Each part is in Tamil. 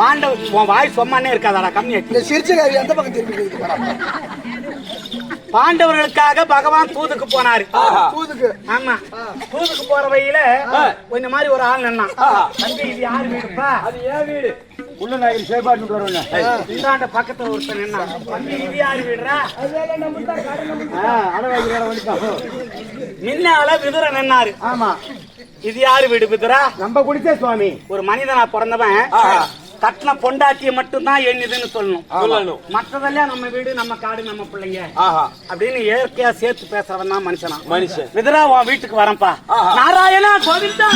பாண்டவ உன் வாய் சொம்மானே இருக்காதாடா கம்மியா இந்த சிரிச்சகாரி அந்த பக்கம் திருப்பி பாண்டவர்களுக்காக பகவான் தூதுக்கு போனாரு. தூதுக்கு. ஆமா. தூதுக்கு போற வழியில இந்த மாதிரி ஒரு ஆள் நின்னான். தம்பி இது யார் வீடுப்பா? அது ஏன் வீடு? உள்ள நாயகன் செயல்பாட்டு வருவாங்க இந்தாண்ட பக்கத்துல ஒருத்தன் நின்னான். தம்பி இது யார் வீடுறா வந்துட்டான் முன்னால விதுர நின்னாரு. ஆமா. இது யாரு வீடு விதுரா? நம்ம குடிச்சே சுவாமி. ஒரு மனிதனா பிறந்தவன். கட்டின பொண்டாட்டிய மட்டும் தான் எண்ணுதுன்னு சொல்லணும். மற்றதெல்லாம் நம்ம வீடு நம்ம காடு நம்ம பிள்ளைங்க. அப்படின்னு இயற்கையா சேர்த்து பேசுறவன் தான் மனுஷனா. மனுஷன். விதுரா உன் வீட்டுக்கு வரேன்ப்பா. ஆஹா. நாராயணா கோவிந்தா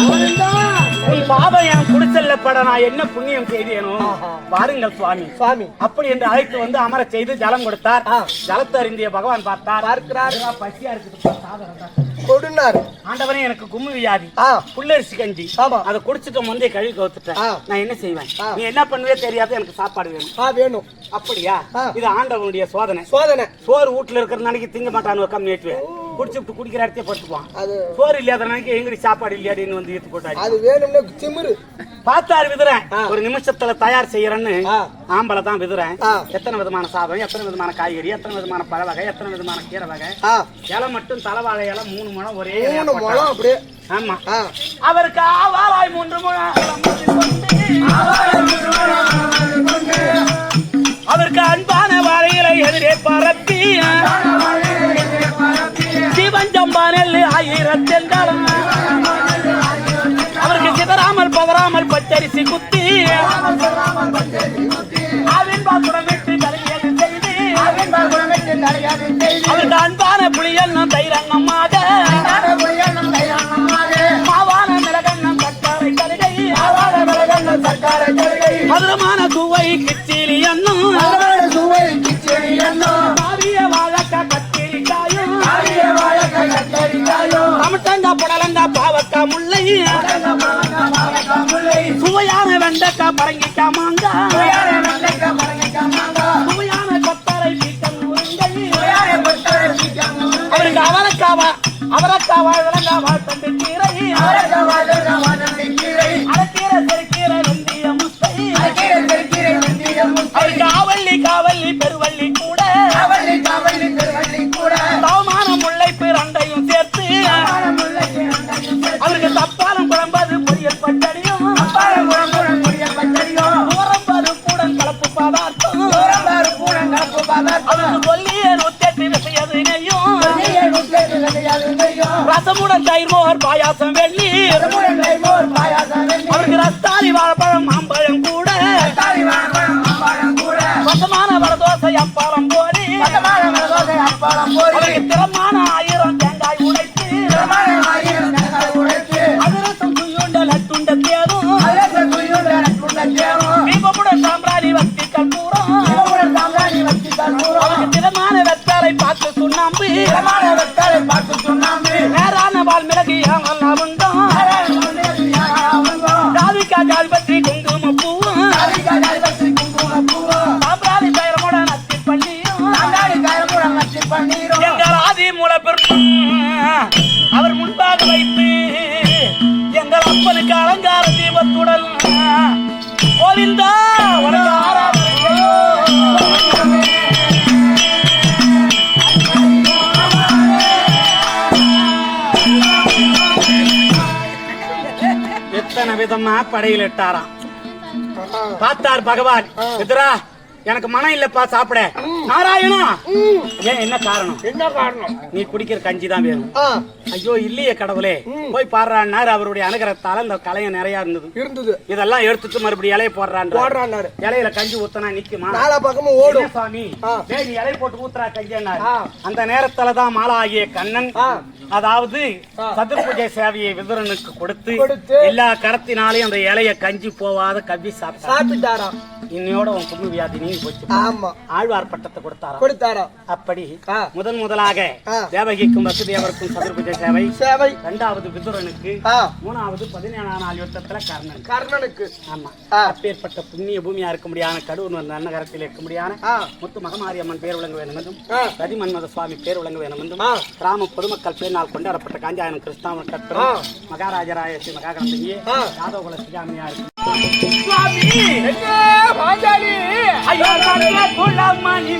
நீ பாவம் என் குடிசல்ல பட நான் என்ன புண்ணியம் செய்தேனோ பாருங்கள் சுவாமி. சுவாமி. அப்படி என்று அழைத்து வந்து அமர செய்து ஜலம் கொடுத்தார். ஜலத்தை அறிந்திய பகவான் பார்த்தார். பார்க்கிறார். பசியா இருக்குது சாதனம் தான். கொடுனாரு. ஆண்டவனே எனக்கு கும்மி வியாதி. புல்லரிசி கஞ்சி. ஆமா. அதை குடிச்சிட்டு முந்தைய கழுவி கவுத்துட்டேன். நான் என்ன செய்வேன். நீ என்ன பண்ணுவே தெரியாது எனக்கு சாப்பாடு வேணும். ஆ வேணும். அப்படியா. இது ஆண்டவனுடைய சோதனை. சோதனை. சோறு வீட்டுல இருக்கிற நாளைக்கு திங்க மாட்டான்னு கம்மி ஏற்றுவேன் குடிச்சு விட்டு குடிக்கிற இடத்தையே படுத்துக்குவான். சோறு இல்லாத நாளைக்கு எங்கடி சாப்பாடு இல்லையாடின்னு வந்து ஈர்த்து போட்டாரு அது வேணும்னு திமிரு. பார்த்தாரு விதுறேன். ஒரு நிமிஷத்துல தயார் செய்யறேன்னு. ஆம்பளை தான் விதுறேன். எத்தனை விதமான சாதம் எத்தனை விதமான காய்கறி எத்தனை விதமான பழ வகை எத்தனை விதமான கீரை வகை? இலை மட்டும் தலைவாழை இலை மூணு முழம் ஒரே மூணு. முழம் அப்படியே. ஆமா. அவருக்கு ஆவாராய் மூன்று முழம். பச்சரிசி குத்தி. அவருக்கு அன்பான புளியல் தைரங்கமாக. மாவான மிளகண்ணம் சர்க்காரை கருகை மதுரமான சுவை கிச்சிலி அன்னும். மாவிய வாழக்கா கத்திரிக்காயும் பாவக்கா முல்லை. சுவையான வெண்டைக்கா பரங்கிக்கா மாங்கா சுவையான கொத்தரை பீக்கம் அவருக்கு அவரக்காவா அவரக்காவா விளங்காவா தண்டு மோர் பாயாசம் வெள்ளி. அவருக்கு ரஸ்தாலி வாழைப்பழம் மாம்பழம் கூட. வசமான வடதோசை அப்பாலம் போலி. அவருக்கு திறமான ராதிகா கால் பற்றி குங்கும பூவும் சாம்பிராணி தயிரமுடன் அத்தி பண்ணியும் எங்கள் ஆதி மூலப்பெரும் அவர் முன்பாக வைத்து எங்கள் அப்பனுக்கு அலங்கார தீபத்துடன் கோவிந்தா எத்தனை விதமா படையில் இட்டாராம் பார்த்தார் பகவான். எதிரா எனக்கு மனம் இல்லப்பா சாப்பிட. நாராயணா! ஏன் என்ன காரணம்? என்ன காரணம்? நீ குடிக்கிற கஞ்சி தான் வேணும். ஐயோ இல்லையே கடவுளே. போய் பாடுறான்னாரு அவருடைய அனுகிரகத்தால இந்த கலைய நிறைய இருந்தது. இருந்தது. இதெல்லாம் எடுத்துட்டு மறுபடியும் இலைய போடுறான் போடுறான்னாரு. இலையில கஞ்சி ஊத்தனா நிக்குமா? நாலா பக்கமும் ஓடும். சாமி. டேய், நீ இலைய போட்டு ஊத்துறா கஞ்சின்னாரு. அந்த நேரத்துல தான் மாலா ஆகிய கண்ணன். அதாவது. சதுர்பூஜை சேவையை விதுரனுக்கு கொடுத்து. எல்லா கரத்தினாலையும் அந்த இலைய கஞ்சி போவாத கவ்வி சாப்பிட்டா சாப்பிட்டாராம். இன்னையோட உன் கும்பு வியாதி நீங்க போச்சு. ஆமா. ஆழ்வார் பட்டத்தை வரத்தை கொடுத்தாராம் கொடுத்தாராம் அப்படி. முதன் முதலாக. தேவகிக்கும் வசுதேவருக்கும் சதுர்புஜ சேவை சேவை இரண்டாவது விதுரனுக்கு மூணாவது பதினேழாம் நாள் யுத்தத்துல கர்ணன் கர்ணனுக்கு ஆமா. அப்பேற்பட்ட புண்ணிய பூமியா இருக்க முடியாத வந்த அன்னகரத்தில் இருக்க முடியாத முத்து மகமாரி அம்மன் பேர் விளங்க வேண்டும் என்றும். ரதி மன்மத சுவாமி பேர் விளங்க வேண்டும் என்றும். கிராம பொதுமக்கள் பேர் நாள் கொண்டாடப்பட்ட காஞ்சாயனம் கிறிஸ்தாவன் ஆ. கற்பரும் மகாராஜராய ஸ்ரீ மகாகணபதியே ஆ. யாதவகுல சிகாமியா இருக்கு பாஞ்சாலி ஐயா சத்ய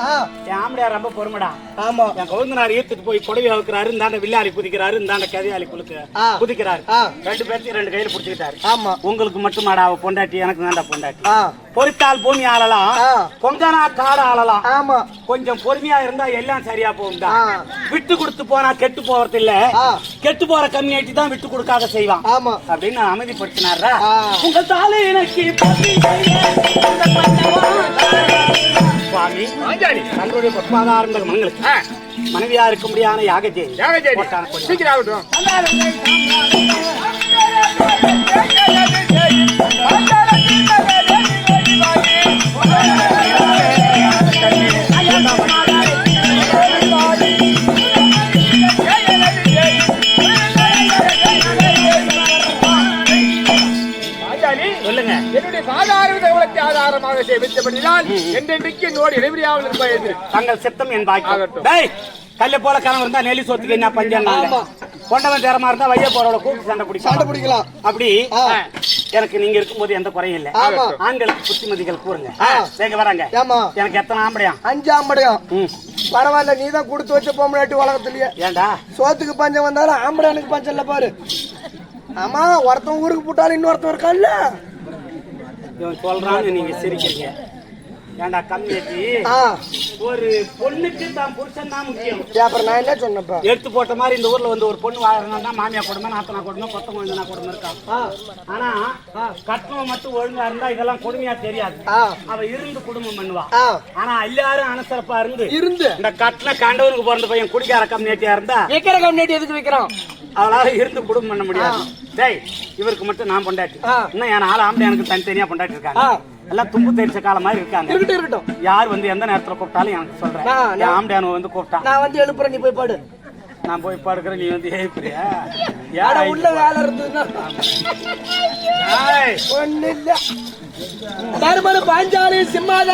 ஆம்படியார் ரொம்ப பொறுமடா. ஆமா. என் கவுந்தனார் ஈர்த்துட்டு போய் கொடவி அவுக்கிறாரு இந்தாண்ட வில்லாளி குதிக்கிறாரு இந்தாண்ட கதையாளி குலுக்கு ஆ. குதிக்கிறாரு. ரெண்டு பேர்த்தையும் ரெண்டு கையில புடிச்சுக்கிட்டாரு. ஆமா. உங்களுக்கு மட்டுமாடா அவ பொண்டாட்டி எனக்கு வேண்டா பொண்டாட்டி. பொறுத்தால் பூமி ஆளலாம். பொங்கனா காடு ஆளலாம். ஆமா. கொஞ்சம் பொறுமையா இருந்தா எல்லாம் சரியா போகும்டா. விட்டு கொடுத்து போனா கெட்டு போறது இல்ல. கெட்டு போற கம்யூனிட்டி தான் விட்டு கொடுக்காத செய்வான். ஆமா. அப்படின்னு அமைதிப்படுத்தினாரா. உங்க தாலி எனக்கு சுவாமி தங்களுடைய பொற்பாதாரந்த மங்களுக்கு. மனைவியா இருக்க முடியாத யாகஜே போட்டான கொடி. சீக்கிரம் ஆகட்டும். சேமித்தபடியால் என்றென்றைக்கு என்னோடு இடைவெளியாமல் இருப்பது தங்கள் சித்தம் என். டேய் கல்ல போல கணவன் இருந்தா நெல்லி சொத்துக்கு என்ன பஞ்சம் ஆமா. கொண்டவன் தேரமா இருந்தா வைய போறவள கூப்பிட்டு சண்டை பிடிக்கும் சண்டை பிடிக்கலாம். அப்படி. எனக்கு நீங்க இருக்கும்போது எந்த குறையும் இல்ல. ஆமா. ஆண்களுக்கு புத்திமதிகள் கூறுங்க. எங்க வராங்க. ஏமா எனக்கு எத்தனை ஆம்படையா? அஞ்சாம் படையம் ம். பரவாயில்ல நீ தான் கொடுத்து வச்ச பொம்மநாட்டி உலகத்திலேயே ஏண்டா சோத்துக்கு பஞ்சம் வந்தாலும் ஆம்படானுக்கு பஞ்சம் இல்ல பாரு. ஆமா ஒருத்தன் ஊருக்கு போட்டாலும் இன்னொருத்தன் இருக்கான்ல. இவன் சொல்றான்னு நீங்க சிரிக்கிறீங்க. ஏண்டா ஆ. ஒரு பொண்ணுக்கு தான் புருஷன் தான் முக்கியம். ஏன் அப்புறம் நான் என்ன சொன்னப்ப எடுத்து போட்ட மாதிரி இந்த ஊர்ல வந்து ஒரு பொண்ணு வாழறனா மாமியா குடும்பம் நாத்தனா குடும்பம் கொத்த குழந்தைனா குடும்பம் இருக்கான் ஆனா கட்டணம் மட்டும் ஒழுங்கா இருந்தா இதெல்லாம் கொடுமையா தெரியாது. அவ இருந்து குடும்பம் பண்ணுவா. ஆனா எல்லாரும் அனுசரப்பா இருந்து. இருந்து. இந்த கட்டின கண்டவனுக்கு பிறந்த பையன் குடிக்கார கம்யூனிட்டியா இருந்தா விக்கிற கம்யூனிட்டி எதுக்கு விக்கிறான்? அவளால இருந்து குடும்பம் பண்ண முடியாது. டேய் இவருக்கு மட்டும் நான் பொண்டாட்டி. இன்னும் என் ஆள் ஆம்பளை எனக்கு தனித்தனியா பொண்டாட்டி இருக்காங்க. எல்லாம் தும்பு தெரிச்ச காலம் மாதிரி இருக்காங்க. இருக்கட்டும் இருக்கட்டும். யார் வந்து எந்த நேரத்துல கூப்பிட்டாலும் எனக்கு சொல்றேன். என் ஆம்பளையானு வந்து கூப்பிட்டா நான் வந்து எழுப்புறேன் நீ போய் பாடு. நான் போய் படுக்கிறேன் நீ வந்து ஆனா யாரா உள்ள வேலை இருந்ததுன்னா ஒண்ணு இல்ல பாஞ்சாலி சிம்மாத